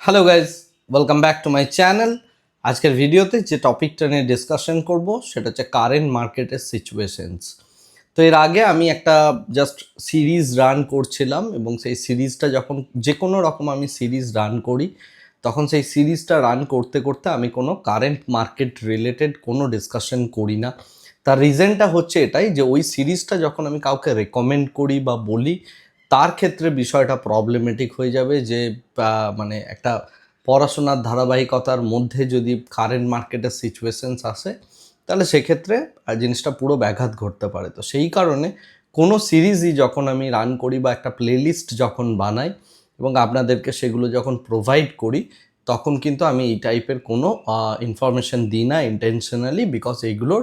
Hello guys welcome back to my channel আজকের ভিডিওতে যে টপিকটা নিয়ে ডিসকাশন করব, সেটা হচ্ছে কারেন্ট মার্কেটের সিচুয়েশনস তো এর আগে আমি একটা জাস্ট সিরিজ রান করছিলাম এবং সেই সিরিজটা যখন যে কোনো রকম আমি সিরিজ রান করি, তখন সেই সিরিজটা রান করতে করতে আমি কোনো কারেন্ট মার্কেট রিলেটেড কোনো ডিসকাশন করি না। তার রিজনটা হচ্ছে এটাই যে ওই সিরিজটা যখন আমি কাউকে রেকমেন্ড করি বা বলি তার ক্ষেত্রে বিষয়টা প্রবলেমেটিক হয়ে যাবে যে মানে একটা পড়াশোনার ধারাবাহিকতার মধ্যে যদি কারেন্ট মার্কেটের সিচুয়েশনস আসে, তাহলে সেক্ষেত্রে জিনিসটা পুরো ব্যাঘাত ঘটতে পারে। তো সেই কারণে কোনো সিরিজই যখন আমি রান করি বা একটা প্লেলিস্ট যখন বানাই এবং আপনাদেরকে সেগুলো যখন প্রোভাইড করি, তখন কিন্তু আমি এই টাইপের কোনো ইনফরমেশন দিই না ইন্টেনশনালি বিকজ এইগুলোর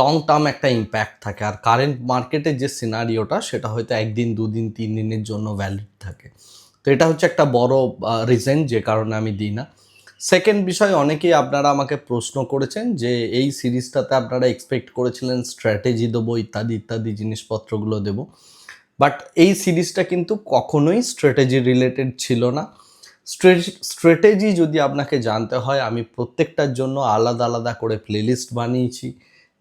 লং টার্ম একটা ইম্প্যাক্ট থাকে। আর কারেন্ট মার্কেটের যে সিনারিওটা সেটা হয়তো একদিন, দুদিন তিন দিনের জন্য ভ্যালিড থাকে। তো এটা হচ্ছে একটা বড় রিজন যে কারণে আমি দিই না। সেকেন্ড বিষয়, অনেকেই আপনারা আমাকে প্রশ্ন করেছেন যে এই সিরিজটাতে আপনারা এক্সপেক্ট করেছিলেন স্ট্র্যাটেজি দেবো, ইত্যাদি ইত্যাদি জিনিসপত্রগুলো দেবো। বাট এই সিরিজটা কিন্তু কখনোই স্ট্র্যাটেজি রিলেটেড ছিল না। স্ট্র্যাটেজি যদি আপনাকে জানতে হয়, আমি প্রত্যেকটার জন্য আলাদা আলাদা করে প্লেলিস্ট বানিয়েছি।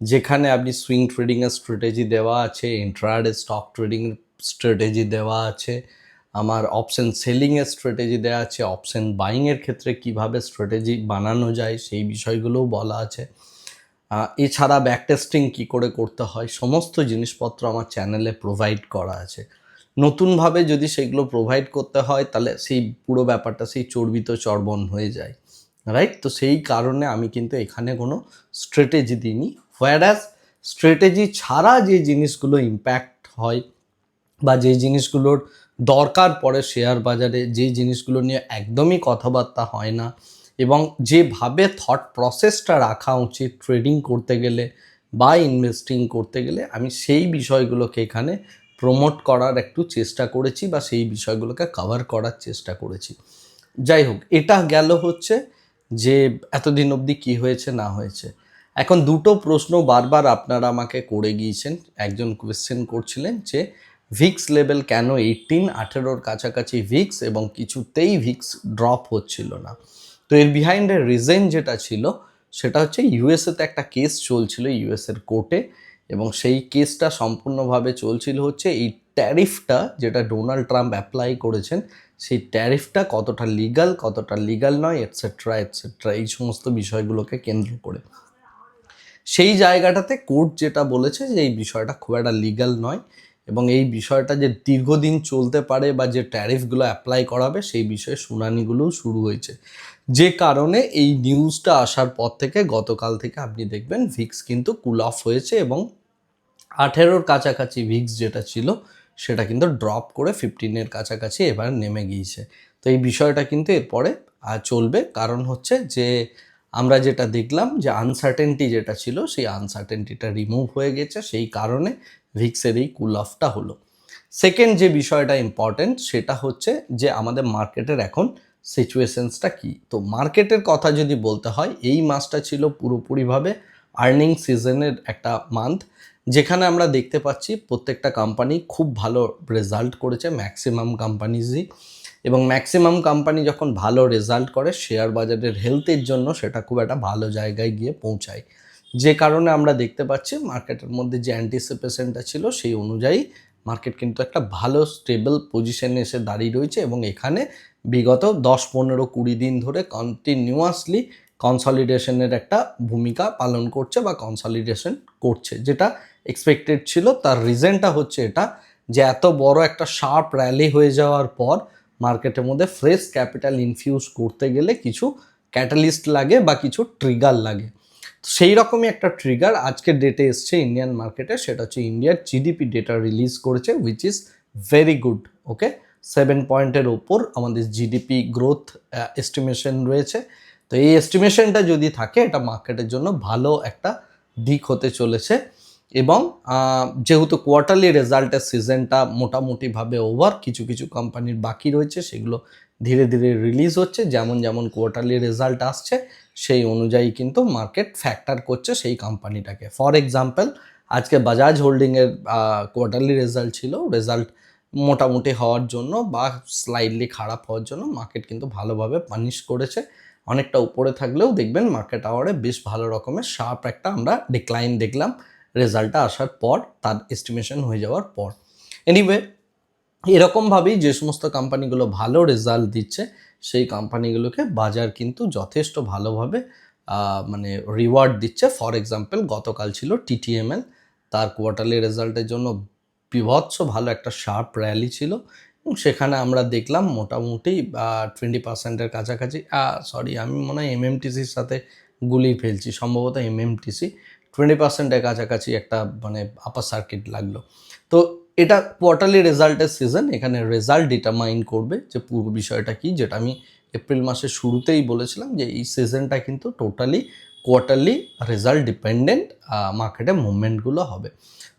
যেখানে আপনি সুইং ট্রেডিংয়ের স্ট্র্যাটেজি দেওয়া আছে ইন্ট্রাডে স্টক ট্রেডিং স্ট্র্যাটেজি দেওয়া আছে, আমার অপশন সেলিংয়ের স্ট্র্যাটেজি দেওয়া আছে অপশন বাইংয়ের ক্ষেত্রে কীভাবে স্ট্র্যাটেজি বানানো যায় সেই বিষয়গুলোও বলা আছে। এছাড়া ব্যাক টেস্টিং কী করে করতে হয়, সমস্ত জিনিসপত্র আমার চ্যানেলে প্রোভাইড করা আছে। নতুনভাবে যদি সেগুলো প্রোভাইড করতে হয়, তাহলে সেই পুরো ব্যাপারটা, সেই চর্বিত চর্বণ হয়ে যায় রাইট তো সেই কারণে আমি কিন্তু এখানে কোনো স্ট্র্যাটেজি দিইনি। হোয়ারাস স্ট্র্যাটেজি ছাড়া যে জিনিসগুলো ইম্প্যাক্ট হয় বা যে জিনিসগুলোর দরকার পড়ে শেয়ার বাজারে, যে জিনিসগুলো নিয়ে একদমই কথাবার্তা হয় না এবং যেভাবে থট প্রসেসটা রাখা উচিত ট্রেডিং করতে গেলে বা ইনভেস্টিং করতে গেলে, আমি সেই বিষয়গুলোকে এখানে প্রমোট করার একটু চেষ্টা করেছি বা সেই বিষয়গুলোকে কভার করার চেষ্টা করেছি। যাই হোক, এটা গেল হচ্ছে যে এতদিন অবধি কি হয়েছে, না হয়েছে। এখন দুটো প্রশ্ন বারবার আপনারা আমাকে করে গিয়েছেন। একজন কোয়েশ্চেন করছিলেন যে ভিক্স লেভেল কেন এইটিন আঠেরোর কাছাকাছি ভিক্স এবং কিছুতেই ভিক্স ড্রপ হচ্ছিল না? তো এর বিহাইন্ডের রিজন যেটা ছিল, সেটা হচ্ছে ইউএসএতে একটা কেস চলছিল ইউএসএর কোর্টে এবং সেই কেসটা সম্পূর্ণভাবে চলছিল হচ্ছে এই ট্যারিফটা যেটা ডোনাল্ড ট্রাম্প অ্যাপ্লাই করেছেন, সেই ট্যারিফটা কতটা লিগাল কতটা লিগাল নয় এটসেট্রা এটসেট্রা এই সমস্ত বিষয়গুলোকে কেন্দ্র করে। সেই জায়গাটাতে কোর্ট যেটা বলেছে যে এই বিষয়টা খুব একটা লিগাল নয় এবং এই বিষয়টা যে দীর্ঘদিন চলতে পারে বা যে ট্যারিফগুলো অ্যাপ্লাই করাবে সেই বিষয়ে শুনানিগুলোও শুরু হয়েছে। যে কারণে এই নিউজটা আসার পর থেকে গতকাল থেকে আপনি দেখবেন ভিক্স কিন্তু কুল অফ হয়েছে এবং আঠেরোর কাছাকাছি ভিক্স যেটা ছিল সেটা কিন্তু ড্রপ করে ফিফটিনের কাছাকাছি এবার নেমে গিয়েছে। তো এই বিষয়টা কিন্তু এরপরে চলবে। কারণ হচ্ছে যে আমরা যেটা দেখলাম যে আনসার্টেনটি যেটা ছিল, সেই আনসার্টেনটিটা রিমুভ হয়ে গেছে। সেই কারণে ভিক্সের এই কুল অফটা হলো। সেকেন্ড যে বিষয়টা ইম্পর্টেন্ট সেটা হচ্ছে যে আমাদের মার্কেটের এখন সিচুয়েশনসটা কি? তো মার্কেটের কথা যদি বলতে হয়, এই মাসটা ছিল পুরোপুরিভাবে আর্নিং সিজনের একটা মান্থ যেখানে আমরা দেখতে পাচ্ছি প্রত্যেকটা কোম্পানি খুব ভালো রেজাল্ট করেছে ম্যাক্সিমাম কোম্পানিজই এবং ম্যাক্সিমাম কোম্পানি যখন ভালো রেজাল্ট করে শেয়ার বাজারের হেলথের জন্য সেটা খুব একটা ভালো জায়গায় গিয়ে পৌঁছায়। যে কারণে আমরা দেখতে পাচ্ছি মার্কেটের মধ্যে যে অ্যান্টিসিপেশনটা ছিল সেই অনুযায়ী মার্কেট কিন্তু একটা ভালো স্টেবল পজিশনে এসে দাঁড়িয়ে রয়েছে এবং এখানে বিগত দশ, পনেরো, কুড়ি দিন ধরে কন্টিনিউয়াসলি কনসলিডেশনের একটা ভূমিকা পালন করছে বা কনসলিডেশন করছে। যেটা এক্সপেক্টেড ছিল, তার রিজনটা হচ্ছে এটা যে এত বড় একটা শার্প র্যালি হয়ে যাওয়ার পর মার্কেটের মধ্যে ফ্রেশ ক্যাপিটাল ইনফিউজ করতে গেলে কিছু ক্যাটালিস্ট লাগে বা কিছু ট্রিগার লাগে। সেই রকমই একটা ট্রিগার আজকের ডেটে এসছে ইন্ডিয়ান মার্কেটে সেটা হচ্ছে ইন্ডিয়ার জিডিপি ডেটা রিলিজ করেছে which is very good okay seven পয়েন্টের ওপর আমাদের জিডিপি গ্রোথ এস্টিমেশন রয়েছে। তো এই এস্টিমেশনটা যদি থাকে, এটা মার্কেটের জন্য ভালো একটা দিক হতে চলেছে। এবং যেহেতু কোয়ার্টারলি রেজাল্টের সিজনটা মোটামুটিভাবে ওভার কিছু কিছু কোম্পানির বাকি রয়েছে, সেগুলো ধীরে ধীরে রিলিজ হচ্ছে, যেমন যেমন কোয়ার্টারলি রেজাল্ট আসছে, সেই অনুযায়ী কিন্তু মার্কেট ফ্যাক্টর করছে সেই কোম্পানিটাকে ফর এক্সাম্পল আজকে বাজাজ হোল্ডিংয়ের কোয়ার্টারলি রেজাল্ট ছিল রেজাল্ট মোটামুটি হওয়ার জন্য বা স্লাইডলি খারাপ হওয়ার জন্য মার্কেট কিন্তু ভালোভাবে পানিশ করেছে। অনেকটা উপরে থাকলেও দেখবেন মার্কেট আওয়ারে বেশ ভালো রকমের শার্প একটা আমরা ডিক্লাইন দেখলাম। রেজাল্টটা আসার পর তার এস্টিমেশন হয়ে যাওয়ার পর। এনিওয়ে এরকমভাবেই যে সমস্ত কোম্পানিগুলো ভালো রেজাল্ট দিচ্ছে, সেই কোম্পানিগুলোকে বাজার কিন্তু যথেষ্ট ভালোভাবে মানে রিওয়ার্ড দিচ্ছে। ফর এক্সাম্পল গতকাল ছিল টিটিএমএল তার কোয়ার্টারলি রেজাল্টের জন্য বিভৎস ভালো একটা শার্প র্যালি ছিল। এবং সেখানে আমরা দেখলাম মোটামুটি টোয়েন্টি পার্সেন্টের কাছাকাছি সরি আমি মনে হয় এমএমটিসির সাথে গুলি ফেলছি। সম্ভবত এমএমটিসি টোয়েন্টি পার্সেন্টের কাছাকাছি একটা মানে আপার সার্কিট লাগল। তো এটা কোয়ার্টারলি রেজাল্টের সিজন এখানে রেজাল্ট ডিটারমাইন করবে যে পুরো বিষয়টা কি, যেটা আমি এপ্রিল মাসের শুরুতেই বলেছিলাম যে এই সিজনটা কিন্তু টোটালি কোয়ার্টারলি রেজাল্ট ডিপেন্ডেন্ট মার্কেটে মুভমেন্টগুলো হবে।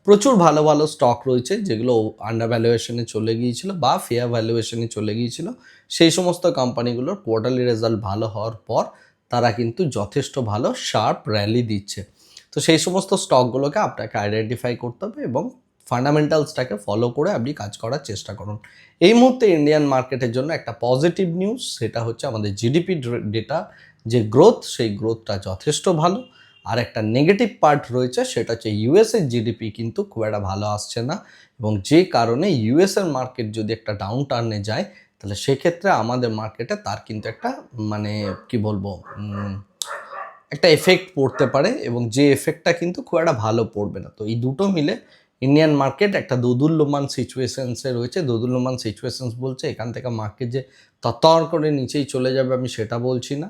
প্রচুর ভালো ভালো স্টক রয়েছে যেগুলো আন্ডার ভ্যালুয়েশনে চলে গিয়েছিল বা ফেয়ার ভ্যালুয়েশনে চলে গিয়েছিল। সেই সমস্ত কোম্পানিগুলোর কোয়ার্টারলি রেজাল্ট ভালো হওয়ার পর তারা কিন্তু যথেষ্ট ভালো শার্প র্যালি দিচ্ছে। তো সেই সমস্ত স্টকগুলোকে আপনাকে আইডেন্টিফাই করতে হবে এবং ফান্ডামেন্টালসটাকে ফলো করে আপনি কাজ করার চেষ্টা করুন। এই মুহূর্তে ইন্ডিয়ান মার্কেটের জন্য একটা পজিটিভ নিউজ সেটা হচ্ছে আমাদের জিডিপি ডেটা যে গ্রোথ সেই গ্রোথটা যথেষ্ট ভালো। আর একটা নেগেটিভ পার্ট রয়েছে, সেটা হচ্ছে ইউএসের জিডিপি কিন্তু খুব একটা ভালো আসছে না। এবং যে কারণে ইউএসের মার্কেট যদি একটা ডাউন টার্নে যায়, তাহলে সেক্ষেত্রে আমাদের মার্কেটে তার কিন্তু একটা মানে কি বলব একটা এফেক্ট পড়তে পারে এবং যে এফেক্টটা কিন্তু খুব একটা ভালো পড়বে না। তো এই দুটো মিলে ইন্ডিয়ান মার্কেট একটা দোদুল্যমান সিচুয়েশনসে রয়েছে। দোদুল্যমান সিচুয়েশনস বলছে এখান থেকে মার্কেট যে তত্তর করে নিচেই চলে যাবে আমি সেটা বলছি না।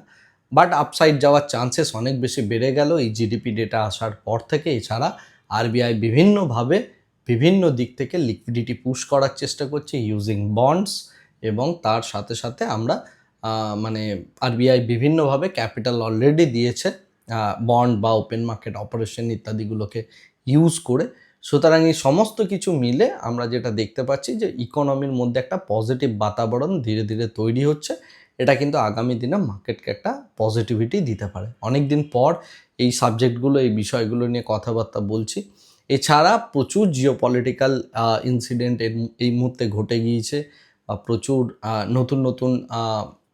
বাট আপসাইড যাওয়ার চান্সেস অনেক বেশি বেড়ে গেল। এই জিডিপি ডেটা আসার পর থেকে এছাড়া আরবিআই বিভিন্নভাবে বিভিন্ন দিক থেকে লিকুইডিটি পুশ করার চেষ্টা করছে ইউজিং বন্ডস এবং তার সাথে সাথে আমরা মানে আরবিআই বিভিন্নভাবে ক্যাপিটাল অলরেডি দিয়েছে বন্ড বা ওপেন মার্কেট অপারেশন ইত্যাদিগুলোকে ইউজ করে। সুতরাং এই সমস্ত কিছু মিলে আমরা যেটা দেখতে পাচ্ছি যে ইকোনমির মধ্যে একটা পজিটিভ বাতাবরণ ধীরে ধীরে তৈরি হচ্ছে। এটা কিন্তু আগামী দিনে মার্কেটকে একটা পজিটিভিটি দিতে পারে। অনেক দিন পর এই সাবজেক্টগুলো এই বিষয়গুলো নিয়ে কথাবার্তা বলছি। এছাড়া প্রচুর জিও পলিটিক্যাল ইনসিডেন্ট এই মুহূর্তে ঘটে গিয়েছে বা প্রচুর নতুন নতুন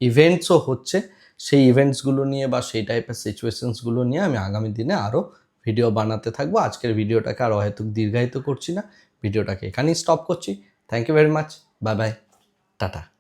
ইভেন্টসও হচ্ছে। সেই ইভেন্টসগুলো নিয়ে বা সেই টাইপের সিচুয়েশনসগুলো নিয়ে আমি আগামী দিনে আরও ভিডিও বানাতে থাকব। আজকের ভিডিওটাকে আর হয়তো দীর্ঘায়িত করছি না। ভিডিওটাকে এখানেই স্টপ করছি। Thank you very much bye bye tata